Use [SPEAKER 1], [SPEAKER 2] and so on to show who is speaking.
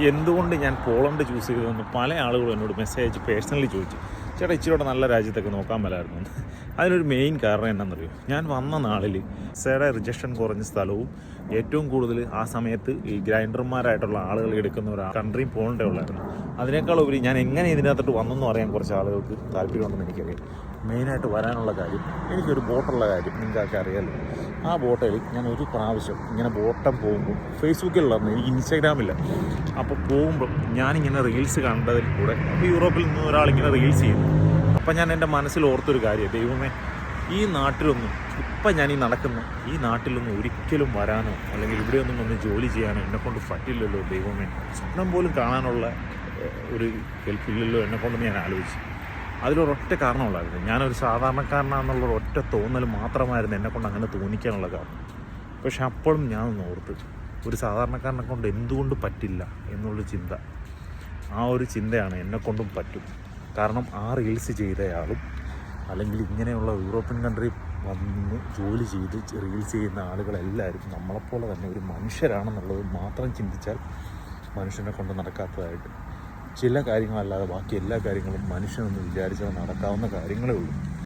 [SPEAKER 1] എന്തുകൊണ്ട് ഞാൻ Poland choose ചെയ്തതെന്ന് പല ആളുകളും എന്നോട് മെസ്സേജ് അയച്ച് പേഴ്സണലി ചോദിച്ചു. ചേട്ടാ ഇച്ചിരിയോടെ നല്ല രാജ്യത്തൊക്കെ നോക്കാൻ മേലായിരുന്നു. അതിനൊരു മെയിൻ കാരണം എന്താണെന്നറിയോ? ഞാൻ വന്ന നാളിൽ സേടെ റിജക്ഷൻ കുറഞ്ഞ സ്ഥലവും ഏറ്റവും കൂടുതൽ ആ സമയത്ത് ഈ ഗ്രൈൻഡർമാരായിട്ടുള്ള ആളുകൾ എടുക്കുന്ന ഒരു കൺട്രിയും പോകേണ്ടേ ഉള്ളായിരുന്നു. അതിനേക്കാൾ ഉപരി ഞാൻ എങ്ങനെ ഇതിനകത്തോട്ട് വന്നെന്ന് അറിയാൻ കുറച്ച് ആളുകൾക്ക് താല്പര്യമുണ്ടെന്ന് എനിക്കറിയാം. മെയിനായിട്ട് വരാനുള്ള കാര്യം എനിക്കൊരു ബോട്ടുള്ള കാര്യം നിങ്ങൾക്കൊക്കെ അറിയാമല്ലോ ആ ബോട്ടയിൽ ഞാൻ ഒരു പ്രാവശ്യം ഇങ്ങനെ ബോട്ടം പോകുമ്പോൾ ഫേസ്ബുക്കിലുള്ളതാണ് എനിക്ക് ഇൻസ്റ്റാഗ്രാമില്ല. അപ്പോൾ പോകുമ്പോൾ ഞാനിങ്ങനെ റീൽസ് കണ്ടതിൽ കൂടെ യൂറോപ്പിൽ നിന്ന് ഒരാളിങ്ങനെ റീൽസ് ചെയ്യുന്നു. അപ്പം ഞാൻ എന്റെ മനസ്സിൽ ഓർത്തൊരു കാര്യം ദൈവമേ ഈ നാട്ടിലൊന്നും ഇപ്പം ഞാൻ ഈ നടക്കുന്ന ഈ നാട്ടിലൊന്നും ഒരിക്കലും വരാനോ അല്ലെങ്കിൽ ഇവിടെയൊന്നും വന്ന് ജോലി ചെയ്യാനോ എന്നെക്കൊണ്ട് പറ്റില്ലല്ലോ ദൈവമേ. സ്വപ്നം പോലും കാണാനുള്ള ഒരു ഹെൽപ്പില്ലല്ലോ എന്നെക്കൊണ്ടെന്ന് ഞാൻ ആലോചിച്ചു. അതിലൊരൊറ്റ കാരണമുള്ളായിരുന്നു ഞാനൊരു സാധാരണക്കാരനാണെന്നുള്ള ഒറ്റ തോന്നൽ മാത്രമായിരുന്നു എന്നെക്കൊണ്ട് അങ്ങനെ തോന്നിക്കാനുള്ള കാരണം. പക്ഷെ അപ്പോഴും ഞാൻ ഓർത്ത് ഒരു സാധാരണക്കാരനെ കൊണ്ട് എന്തുകൊണ്ട് പറ്റില്ല എന്നുള്ള ചിന്ത. ആ ഒരു ചിന്തയാണ് എന്നെക്കൊണ്ടും പറ്റും. കാരണം ആ റീൽസ് ചെയ്തയാളും അല്ലെങ്കിൽ ഇങ്ങനെയുള്ള യൂറോപ്യൻ കൺട്രി വന്ന് ജോലി ചെയ്ത് റീൽസ് ചെയ്യുന്ന ആളുകളെല്ലാവരും നമ്മളെപ്പോലെ തന്നെ ഒരു മനുഷ്യരാണെന്നുള്ളത് മാത്രം ചിന്തിച്ചാൽ മനുഷ്യനെ കൊണ്ട് നടക്കാത്തതായിട്ട് ചില കാര്യങ്ങളല്ലാതെ ബാക്കി എല്ലാ കാര്യങ്ങളും മനുഷ്യനൊന്ന് വിചാരിച്ചാൽ നടക്കാവുന്ന കാര്യങ്ങളേ ഉള്ളൂ.